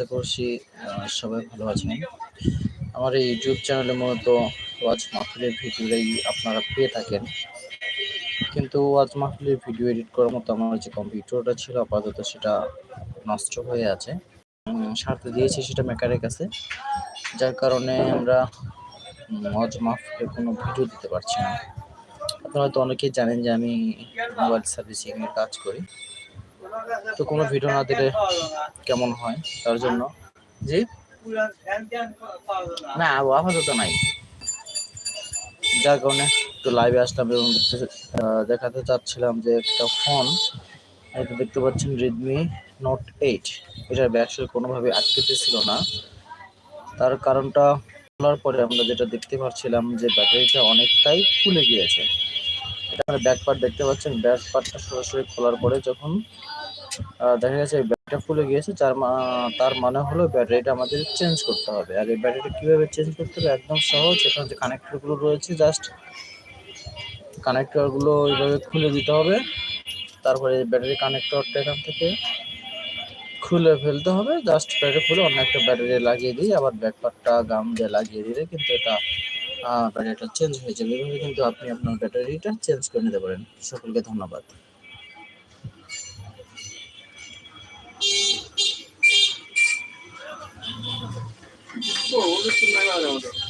আশা করছি সবাই ভালো আছেন। আমার এই ইউটিউব চ্যানেলে মূলত ওয়াজ মাহফিলের ভিডিওটাই আপনারা পেয়ে থাকেন। কিন্তু ওয়াজ মাহফিলের ভিডিও এডিট করার মতো আমার যে কম্পিউটারটা ছিল, আপাতত সেটা নষ্ট হয়ে আছে। সারতে দিয়েছি সেটা মেকারের কাছে। যার কারণে আমরা ওয়াজ মাহফিলের কোনো ভিডিও দিতে পারছি না। আপনারা হয়তো অনেকেই জানেন যে আমি মোবাইল সার্ভিসিং এর কাজ করি। তো কোনো ভিডিও না দিলে কেমন হয়? তার জন্য। জি? না, আপাতত নাই। যার কারণে একটু লাইভে আসলাম এবং দেখতে- চাচ্ছিলাম যে একটা ফোন এটা দেখতে পাচ্ছেন রেডমি নোট এইট এটার ব্যাকসেল কোনোভাবে আটকেতে ছিল না। তার কারণটা খোলার পরে আমরা যেটা দেখতে পাচ্ছিলাম যে ব্যাটারিটা অনেকটাই ফুলে গিয়েছে। এটা ব্যাক পার্ট দেখতে পাচ্ছেন। ব্যাক পার্টটা সরাসরি খোলার পরে যখন দেখা গেছে ব্যাটারিটা ফুলে গিয়েছে মা- তার মানে হলো ব্যাটারিটা আমাদের চেঞ্জ করতে হবে। আর এই ব্যাটারিটা কীভাবে চেঞ্জ করতে হবে একদম সহজ এখানে যে কানেক্টরগুলো রয়েছে জাস্ট কানেক্টরগুলো এইভাবে খুলে দিতে হবে। তারপরে ব্যাটারি কানেক্টরটা এখান থেকে খুলে ফেলতে হবে। জাস্ট ব্যাটারি খুলে অন্য একটা ব্যাটারি লাগিয়ে দিই। আবার ব্যাক ব্যাকপারটা গাম দিয়ে লাগিয়ে দিলে কিন্তু এটা ব্যাটারিটা চেঞ্জ হয়ে যাবে। এভাবে কিন্তু আপনি আপনার ব্যাটারিটা চেঞ্জ করে নিতে পারেন। সকলকে ধন্যবাদ। Oh, this is my other one.